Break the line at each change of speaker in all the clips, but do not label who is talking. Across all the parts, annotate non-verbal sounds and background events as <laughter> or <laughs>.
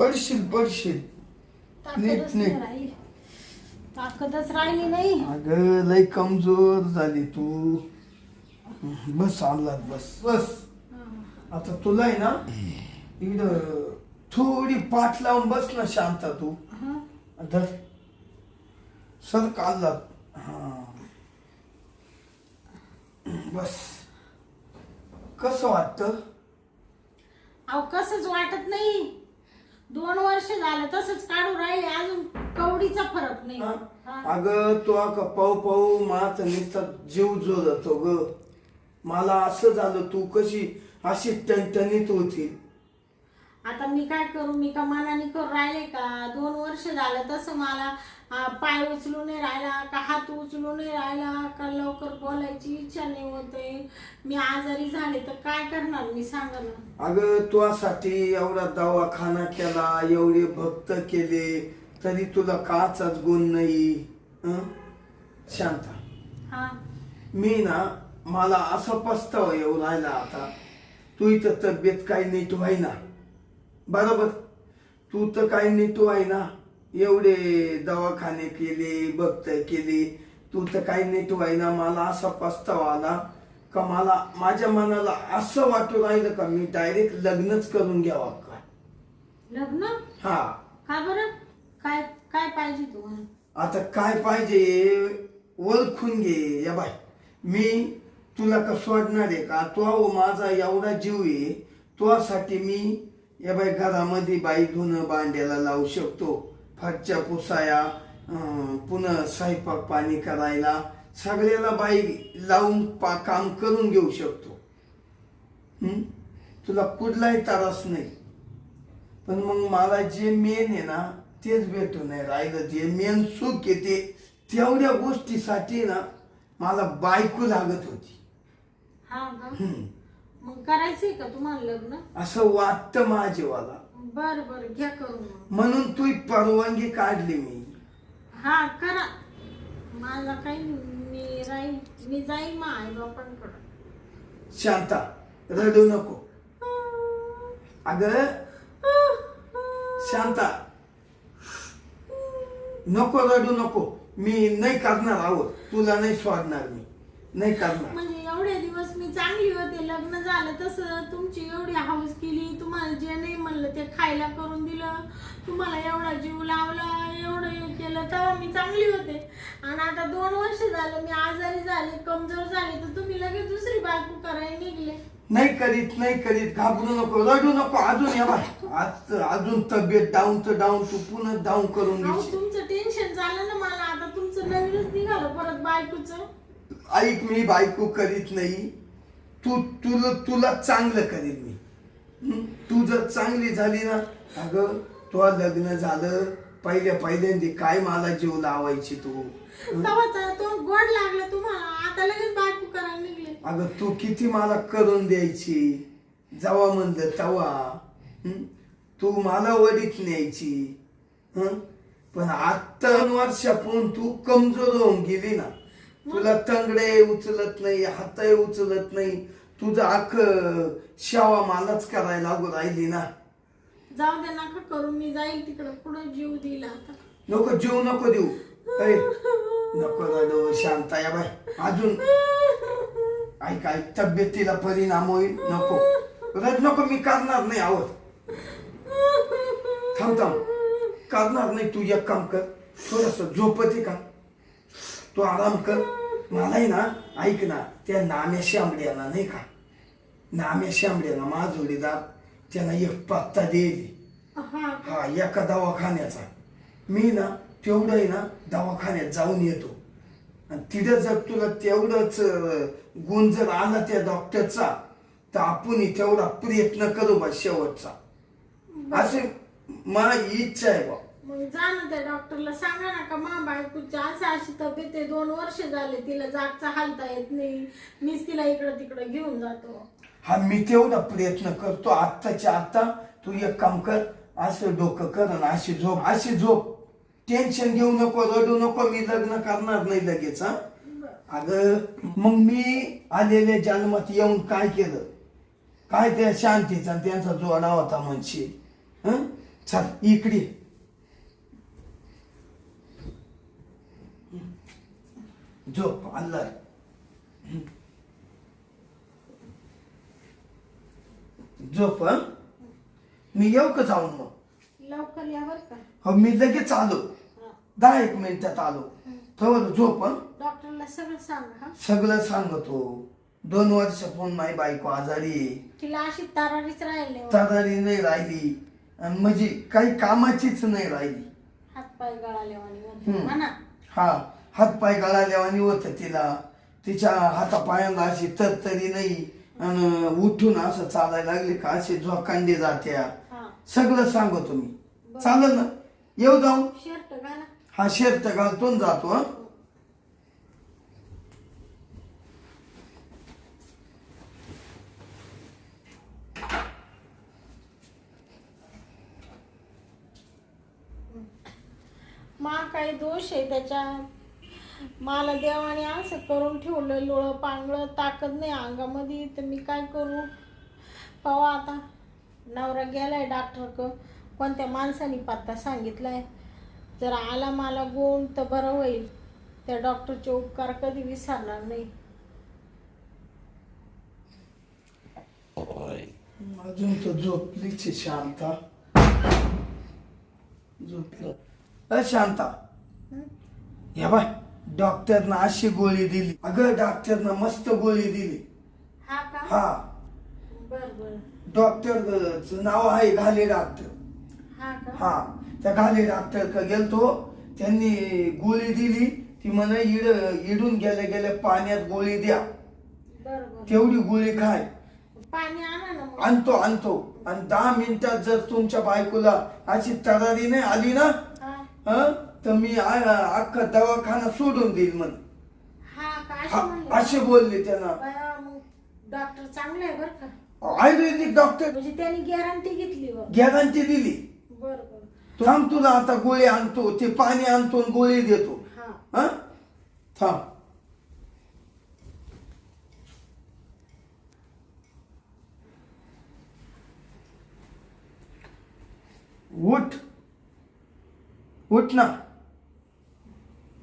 पडशील पडशील. नीट, नीट.
ताकदच राहिली नाही.
अगं लय कमजोर झाली तू. बस आणलात बस बस. आता तुला आहे ना इकडं थोडी पाठ लावून बस ना शांत तू. धर. सर काढलात हा. बस. कसं वाटतं?
अहो कसंच वाटत नाही. दोन वर्ष झालं तसंच काढू राहिले अजून कवडीचा फरक नाही.
हा? अगं तो का पाहू पाहू माझा नुसता जीव जोडतो ग. मला असं झालं तू कशी अशी टणटणीत होती.
आता मी काय करू मी का मनाने करू राहिले का? दोन वर्ष झालं तसं मला पाय उचलून नाही राहिला का हात उचलून नाही राहिला का लवकर बोलायची इच्छा नाही होते मी आजारी झाले तर काय करणार? मी सांगा ना
अगं तुझ्यासाठी एवढा दवाखाना केला एवढे भक्त केले तरी तुला काचाच गुण नाही हं? शांता.
हा.
मी ना मला असं पस्ताव येऊ राहिला आता. तू इथं तब्येत काही नीट व्हायना. बरोबर? तू तर काही नीट व्हायना. एवढे दवाखाने केले भक्त केले. तू तर काही नीट व्हायना मला असा पस्ताव आला का मला माझ्या मनाला असं वाटू राहिलं का मी डायरेक्ट लग्नच करून घ्यावा का
लग्न?
हा.
का बरं? काय काय पाहिजे तुम्हाला
आता काय पाहिजे? ओळखून घे. या बाय मी तुला का सोडणार आहे का? तो माझा एवढा जीव आहे. तुझ्यासाठी मी या बाई घरामध्ये बाई धुणं भांड्याला लावू शकतो. फरच्या पुसाया पुन्हा स्वयंपाक पाणी करायला सगळ्याला बाई लावून पा काम करून घेऊ शकतो? तुला कुठलाही त्रास नाही. पण मग मला जे मेन आहे ना तेच भेटू नाही राहिलं. जे मेन सुख आहे ते तेवढ्या गोष्टीसाठी ना मला बायको लागत होती.
हा. मग करायचंय का तुम्हाला लग्न?
असं वाटतं माझेवाला.
बर बर घ्या करून मग.
म्हणून तू परवानगी काढली मी.
हा करा. मला काही मी राहील मी जाईल मग आई बापांकडं
शांता रडू नको. अग शांता. नको रडू नको. मी नाही करणार आहोत. तुला नाही सोडणार मी. नाही करणार.
म्हणजे एवढे दिवस मी चांगली होते लग्न झालं तसं तुमची एवढी हाऊस केली तुम्हाला जे नाही म्हणलं ते खायला करून दिलं तुम्हाला एवढा जीव लावला एवढं हे केलं तेव्हा मी चांगली होते. आणि आता दोन वर्ष झालं मी आजारी झाले कमजोर झाले तर तुम्ही लगेच दुसरी बायको करायला निघले.
नाही करीत नाही करीत घाबरू नको रडू नको अजून या बाय आज अजून तब्येत डाऊन तर डाऊन तू पुन्हा डाऊन करून
अहो
घेशील
तुमचं टेन्शन झालं ना मला आता तुमचं नवीनच निघालं परत बायकोचं.
ऐक मी बायको करीत नाही. तू तुला तुला चांगलं करीन मी? तू जर चांगली झाली ना अगं तुला लग्न झालं. पहिल्या पहिल्यांदी काय मला जीव लावायची तू?
गोड लागला तुम्हाला. आता लगेच बायको करायला निघले.
अगं तू किती मला करून द्यायची? जवा म्हणलं तवा? तू मला वडीत न्यायची? पण आता दोन वर्षापून तू कमजोर होऊन गेली ना. तुला तंगडे उचलत नाही हातही उचलत नाही. तुझं अख शावा मलाच करायला लागू राहिली ना.
जाऊ दे नका करू. मी जाईल तिकडं. पुढे जीव दिला आता?
नको जीव नको देऊ. अरे नको रडू शांता या बाय. अजून. ऐक ऐक तब्येतीला परिणाम होईल. नको. रड नको मी करणार नाही आवड थांब थांब. करणार नाही तू एक काम कर. थोडस झोपते का? तू आराम कर. मलाही ना ऐक ना त्या नाम्या शांबड्याला नाही का? नाम्या शांबड्याला माझोडीदार त्यांना एक पत्ता देईल.
हा.
एका दवाखान्याचा. मी ना तेवढं आहे ना दवाखान्यात जाऊन येतो. आणि तिथं जर तुला तेवढंच गुण जर आला त्या डॉक्टरचा तर आपण तेवढा प्रयत्न करू बा शेवटचा. असे माझी इच्छा आहे बा.
मग जा ना त्या डॉक्टरला सांगा ना का मा बायकोची असं अशी तब्येत आहे दोन वर्ष झाले तिला जागचा हालता येत नाही. मीच तिला इकडं तिकडं घेऊन जातो.
हा मी तेवढा प्रयत्न करतो. आत्ताच्या आत्ता तू एक काम कर असं डोकं कर आणि अशी झोप अशी झोप. टेन्शन घेऊ नको रडू नको मी लग्न करणार नाही लगेच हा. अगं मग मी आलेल्या जन्मात येऊन काय केलं? काय त्या शांतीचा आणि त्यांचा जोडा होता म्हणशील हं? चल इकडे झोप अल्ला झोप हं? मी येऊ का जाऊन मग।
लवकर या बरं का?
हो मी लगेच आलो
हा.
दहा एक मिनिटात आलो। थोडं झोप हं?
डॉक्टरला सगळं सांगा हा.
सगळं सांगतो। दोन वर्षापून माझी बायको आजारी आहे.
तिला अशी तरारीच राहिले
तदारी नाही राहिली. आणि म्हणजे काही कामाचीच नाही राहिली.
हात पाय गळाले. म्हणा
हा. हात पाय गळाल्यावानी होत तिला. तिच्या हातापायांना अशी तरतरी नाही. आणि उठून असं चालायला लागले का असे झोकांडे जात्या. सगळं सांगतो मी. चालेल ना? येऊ जाऊ?
शर्ट घाला.
हा शर्ट घालतो आणि जातो हा.
मा काही दोष आहे त्याच्या मला देवाने असं करून ठेवलं लोळं पांगळं ताकद नाही अंगामध्ये तर मी काय करू? पाहू आता. नवरा गेलाय डॉक्टर क कोणत्या माणसाने पत्ता सांगितलाय? जर आला मला गुण तर बरं होईल. त्या डॉक्टरचे उपकार कधी विसरणार नाही.
अजून तर झोपलीच आहे शांता. झोपली. अ शांता.
हं?
या बाय. डॉक्टरनं अशी गोळी दिली. अगं डॉक्टरनं मस्त गोळी दिली.
हा का?
हा.
बर बर.
डॉक्टर नाव आहे घाले डॉक्टर.
हा का?
हा. त्या घाले डॉक्टर का गेलतो. त्यांनी गोळी दिली. ती म्हणे इड इडून गेल्या गेल्या पाण्यात गोळी द्या.
बर बर.
तेवढी गोळी खाय.
पाणी आणा ना मग.
आणतो आणतो. आणि दहा मिनिटात जर तुमच्या बायकोला अशी तरारी नाही आली ना
हा.
हं, तर मी आ- अख्खा दवाखाना सोडून देईल म्हण.
हा का अशी
हा,
म्हणले?
असे बोलले त्यांना.
बाया, मग डॉक्टर चांगला आहे बरं का?
आयुर्वेदिक डॉक्टर
म्हणजे त्यांनी गॅरंटी घेतली
गॅरंटी दिली.
बर बर.
थांब तुला आता गोळी आणतो ते पाणी आणतो आणि गोळी देतो.
हा.
हा? थांब. उठ. उठ ना.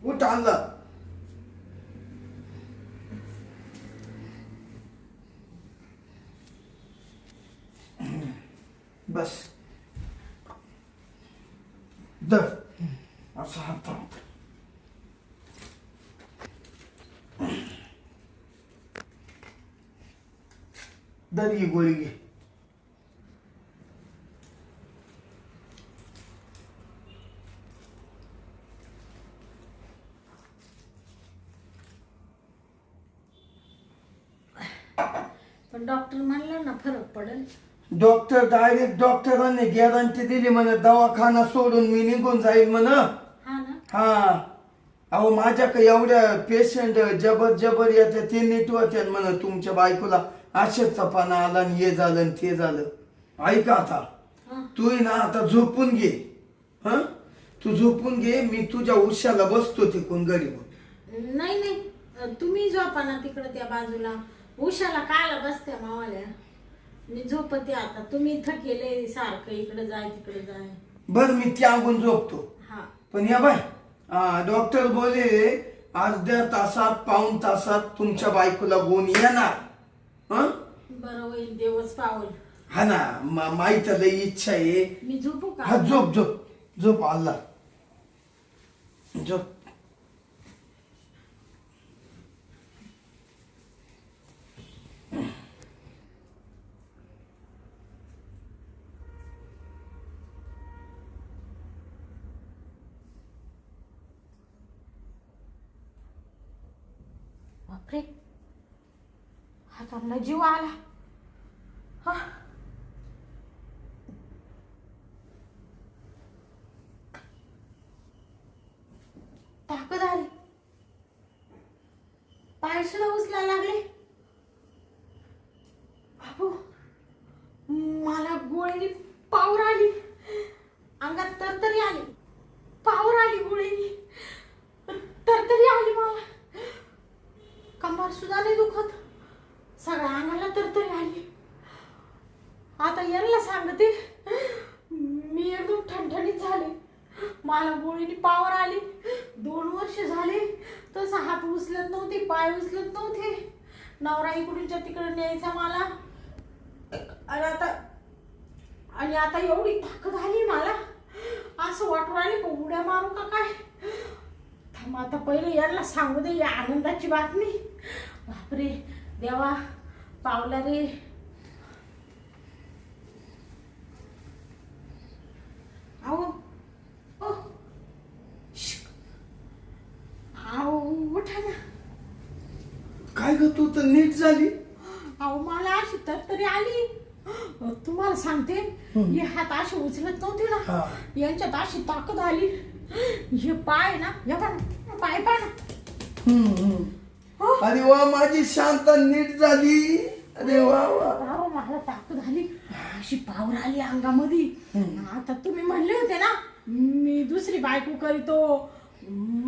उठ आणला बस दर असं हात दर ही गोळी
डॉक्टर म्हणलं ना फरक पडेल.
डॉक्टर डायरेक्ट डॉक्टरांनी गॅरंटी दिली म्हणे दवाखाना सोडून मी निघून जाईल म्हण.
हा ना?
हा. अहो माझ्याकडे एवढ्या पेशंट जबर जबर येते ते नीट होते म्हण तुमच्या बायकोला. अशक्तपणा आला आणि हे झालं आणि ते झालं. ऐका आता.
हा.
तू ना आता झोपून घे. हा? तू झोपून घे मी तुझ्या उशाला बसतो तिकून गरीब
नाही नाही. तुम्ही झोपा ना तिकडं त्या बाजूला. उशाला कायला बसत्या मावाल्या. मी झोपते आता. तुम्ही थकेले सारखं. इकडे जाय तिकडे जाय.
बर मी त्यागून झोपतो.
हा.
पण या बाय डॉक्टर बोले अर्ध्या तासात पाऊन तासात तुमच्या बायकोला गुण येणार. हं?
बरं होईल देवच पावल
हा ना मा- माहीत लई इच्छा आहे.
मी झोपू
हा
का
झोप झोप. झोप आल्ला झोप
बापरे हातांना जीव आला. हा. ताकद आली. पाय सुद्धा उचला लागले बाबू मला गोळीनी पावर आली अंगात तरतरी आली पावर आली गोळीनी तरतरी आली मला कंबर सुद्धा नाही दुखत सगळ्या अंगाला तरतरी आली आता यांना सांगते मी एकदम मला गोळीने पावर आली. दोन वर्ष झाले. तसं हात उचलत नव्हते पाय उचलत नव्हते. नवरा इकडूनच्या तिकडे न्यायचा मला. आणि आता आणि आता एवढी ताकद आली मला. असं वाटू आली का उड्या मारू का काय? थांब आता पहिले यांना सांगू दे या आनंदाची बातमी. बापरे देवा पावला रे.
काय ग तू तर नीट झाली.
अहो मला अशी तर तरी आली तुम्हाला सांगते हे. हात असे उचलत नव्हते
हा.
ना यांच्यात अशी ताकद आली. हे पाय ना या पण पाय पाय ना. हो.
अरे वा माझी शांता नीट झाली. अरे वा वा.
मला ताकद आली. अशी पावर आली अंगामध्ये. आता तुम्ही म्हणले होते ना मी दुसरी बायको करीतो.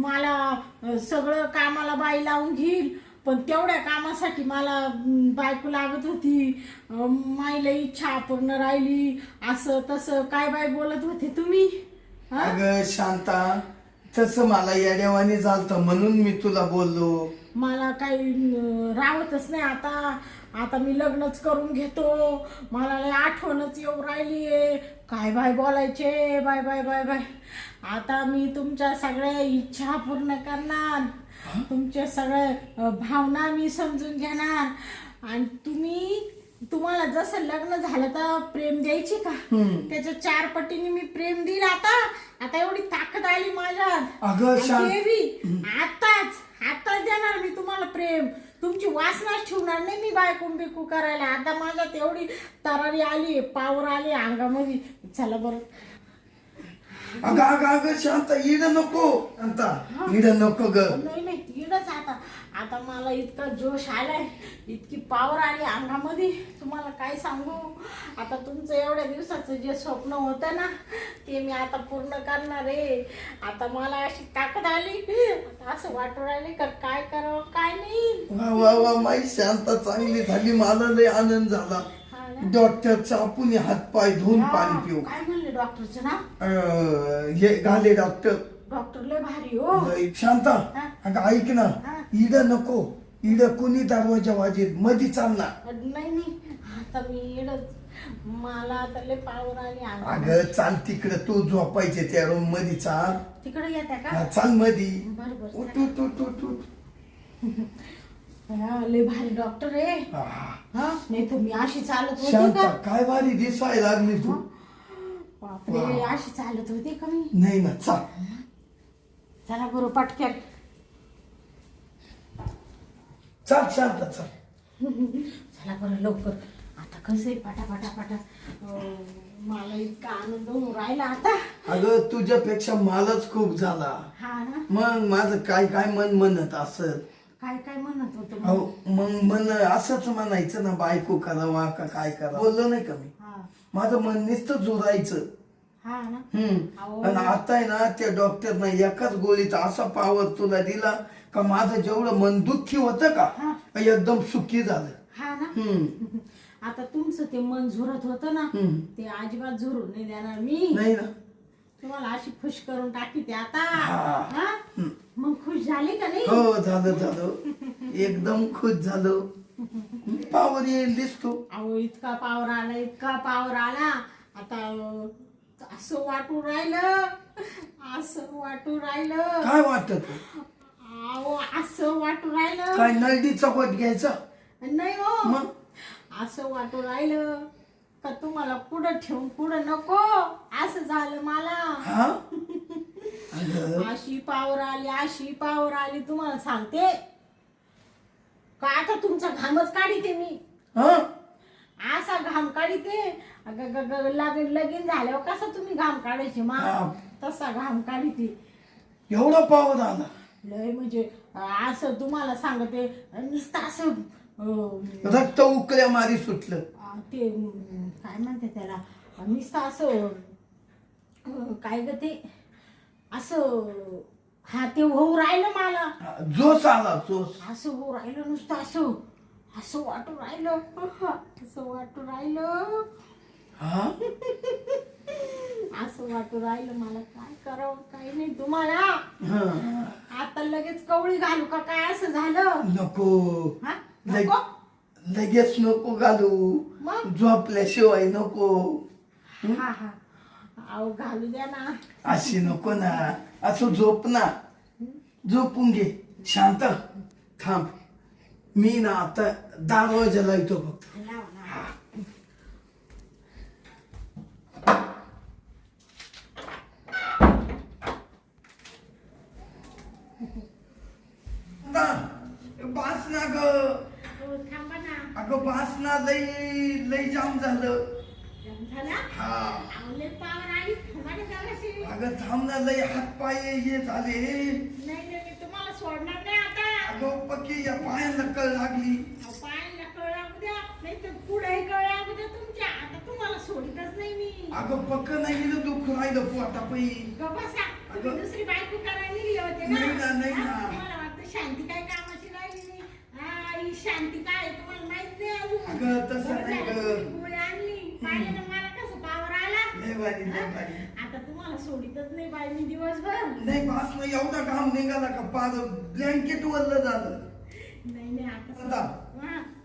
मला सगळं कामाला बाई लावून घेईल. पण तेवढ्या कामासाठी मला बायको लागत होती. माईला इच्छा पूर्ण राहिली. असं तसं काय बाय बोलत होते तुम्ही? हा?
अगं शांता तसं मला येड्यावानी झालतं म्हणून मी तुला बोललो.
मला काही अं, राहतच नाही आता. आता मी लग्नच करून घेतो. मला लय आठवणच येऊ राहिली आहे काय बाय बोलायचे? Bye bye bye bye. आता मी तुमच्या सगळ्या इच्छा पूर्ण करणार. तुमच्या सगळ्या भावना मी समजून घेणार. आणि तुम्ही तुम्हाला जसं लग्न झालं तर प्रेम द्यायची का? त्याच्या चार पटीने मी प्रेम देईल आता. आता एवढी ताकद आली माझ्यात. देवी आताच आताच देणार मी तुम्हाला प्रेम. तुमची वासनाच ठेवणार नाही मी बायकून बिकू करायला. आता माझ्यात एवढी तरारी आली पावर आली अंगामध्ये. चला बरं.
अगं अगं अगं शांता इड नको. शांता. इड नको ग.
नाही नाही इडच आता. आता मला इतका जोश आलाय इतकी पावर आली अंगामध्ये. तुम्हाला काय सांगू? आता तुमचं एवढ्या दिवसाचं जे स्वप्न होतं ना ते मी आता पूर्ण करणार आहे. आता मला अशी ताकद आली. आता असं वाटू राहिले का काय करावं काय नाही.
वा वा वा माई शांता चांगली झाली. मला लय आनंद झाला? डॉक्टरचा आपण हात पाय धुवून पाणी पिऊ.
काय म्हणले? डॉक्टरचं ना
अं, हे घाले डॉक्टर.
डॉक्टर लय भारी हो.
लय शांता.
हा.
अगं ऐक ना
हा.
इड नको. इड कोणी दरवाजा वाजेत मधी चालणार
नाही नाही. आता मी येडच मला आता लय पावर आली अंगात.
अगं चाल तिकडं. तू झोपायचे त्या रूममध्ये चाल.
तिकडे येत्या का?
चाल मधी.
बरं बरं
उठ उठ उठ उठ उठ.
हा, लय भारी डॉक्टर आहे.
हा.
हा नाही तर मी अशी चालत होते
शांता.
का?
काय भारी दिसायला लागली तू.
बापरे. अशी चालत होते का मी?
नाही ना चाल.
चला बरं पटक्यात
चाल शांता चाल
चला. बरं लवकर. आता कसं आहे पटा पटा पटा अं, मला इतका आनंद होऊन राहिला आता.
अगं तुझ्यापेक्षा मलाच खूप झाला.
हा ना?
मग माझं काय काय मन म्हणत असत?
काय काय म्हणत होतो
मग? मन असंच म्हणायचं ना बायको करावा का काय करा बोललो नाही का मी?
हा.
माझं मन नुसतं जोरायचं.
हा ना.
हम्म. आणि आता आहे ना त्या डॉक्टरनं एकाच गोळीचा असा पावर तुला दिला का माझं जेवढं मन दुःखी होतं. का एकदम सुखी झालं.
हा ना.
हम्म. <laughs>
आता तुमचं ते मन झुरत होतं ना
हम्म.
ते अजिबात झुरू नाही देणार मी.
नाही ना.
तुम्हाला अशी खुश करून टाकी ते आता.
हा.
हा? मग खुश झाले का नाही?
हो झालं झालं. <laughs> एकदम खुश झालो. <laughs> पावर येईल दिसतो.
अहो इतका पावर आला इतका पावर आला. आता अं, असं वाटून राहिलं. असं वाटून राहिलं.
काय वाटत
अहो असं वाटून राहिलं.
काय नळदीचा वट घ्यायचा?
नाही हो.
मग?
असं वाटून राहिलं. का तुम्हाला पुढं ठेवून पुढं नको? असं झालं मला.
हा? <laughs> अगं,
अशी पावर आली अशी पावर आली. तुम्हाला सांगते. का आता तुमचा घामच काढीते मी?
हा?
असा घाम ग- ग- लगीन लगीन झाल्यावर कसा तुम्ही घाम काढायचे मा?
हा.
तसा घाम काढीते.
एवढा पावर आला
लय म्हणजे असं तुम्हाला सांगते नुसतं असं अं,
रक्त उकळ्या मारी सुटलं.
ते अं, काय म्हणते त्याला? नुसतं असं अं, काय ग ते? असं हा ते होऊ राहिलं मला.
जोश आला जोश
असं होऊ राहिलं नुसतं असं. असं वाटून राहिलं. असं वाटून राहिलं.
हा?
असं वाटू राहिलं. मला काय करावं? काय नाही. तुम्हाला
हा.
आता लगेच कवळी घालू का? काय असं झालं?
नको.
हा?
लग-
नको?
लगेच नको घालू.
मग?
झोपल्याशिवाय नको.
हा? हा अहो घालू द्या ना.
अशी नको ना. असं झोप ना. झोपून घे. शांत. थांब. मी ना आता दरवाजाला येतो फक्त
लावा ना.
ना, बास ना ग
हो, थांबा ना
अगं बास ना लई लई जाम झालं
जाम झाला
हा
अहो, लय पावर आली थांबा ना जराशी.
अगं थांब ना लई हात पाय हे झाले
नाही नाही मी तुम्हाला सोडणार नाही आता
अगं पक्की या पायाला कळ लागली.
अहो, पायाला कळ लागू द्या नाही तर पुढे कळ लागू द्या तुमच्या. आता तुम्हाला सोडितच नाही मी.
अगं पक्क नाही गेलं दुःख राहिलं पोटा पै.
ग बसा. तुम्ही
अगं.
दुसरी बायको करायला निघले होते
नाही ना, नाही
हा?
ना.
तुम्हाला वाटतं शांती काय कामाची राहिली नाही? हा, ही शांती काय आहे तुम्हाला माहीत नाही अजून.
अगं, तसं
बरं
नाही
झालं
गं.
तुम्ही गोळी आणली. पाहिलं ना मला कसं पावर आला.
लय भारी लय? भारी
आता तुम्हाला सोडितच नाही बाई मी दिवसभर.
नाही बास ना एवढा घाम निघाला का पार ब्लँकेट वरलं झालं.
नाही नाही आता
आता?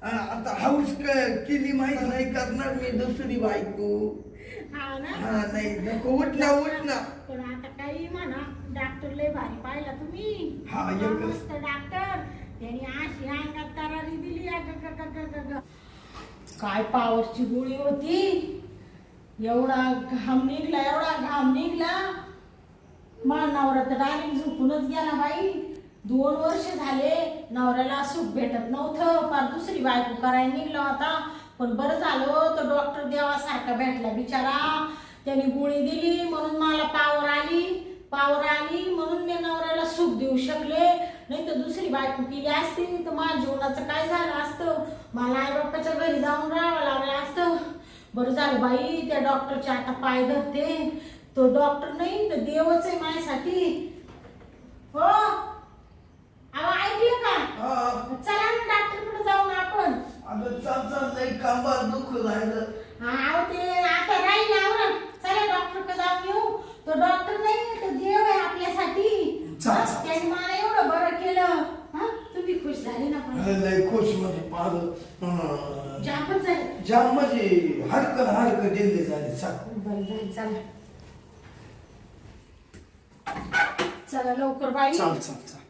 हा,
आता हाऊस क- केली माहीत नाही करणार मी दुसरी बायको.
हा ना?
हा नाही नको उठ ना उठ ना.
पण आता काही म्हणा डॉक्टर लय भारी पाहिला तुम्ही.
हा, एकच.
मस्त डॉक्टर त्यांनी अशी अंगात तरारी दिली अग, ग, ग, ग, ग, ग. काय पावरची गोळी होती? एवढा घाम निघला एवढा घाम निघला. मला नवरा तर डायरेक्ट झोपूनच गेला बाई. दोन वर्ष झाले नवऱ्याला सुख भेटत नव्हतं फार दुसरी बायको करायला निघला होता. पण बरं झालं तर डॉक्टर देवासारखा भेटला बिचारा. त्याने गोळी दिली म्हणून मला पावर आली. पावर आली म्हणून मी नवऱ्याला सुख देऊ शकले. नाही तर दुसरी बायको केली असती तर माझ्या जीवनाचं काय झालं असतं? मला आई बाप्पाच्या घरी जाऊन राहावं लागलं असतं. बरं झालं बाई त्या डॉक्टरचे आता पाय धरते. तो डॉक्टर नाही तर देवच आहे माझ्यासाठी. हो? अहो ऐकलं का? चला ना डॉक्टरकडे जाऊन आपण.
अगं चाल चाल लई कांबार दुःख राहिलं.
हा ते आता राहील आवरण. चला डॉक्टरकडे जाऊन येऊ. तो डॉक्टर नाही तो देव आहे आपल्यासाठी.
चाल, चाल.
त्याने मला एवढं बरं केलं. हा तुम्ही खुश झाले ना पण.
खुश म्हणजे पार हं.
जापच आहे
जाम म्हणजे हरकत हरकत दिले झाले. चाल.
बरं झालं चला. चला लवकर बाई.
चाल चाल चाल.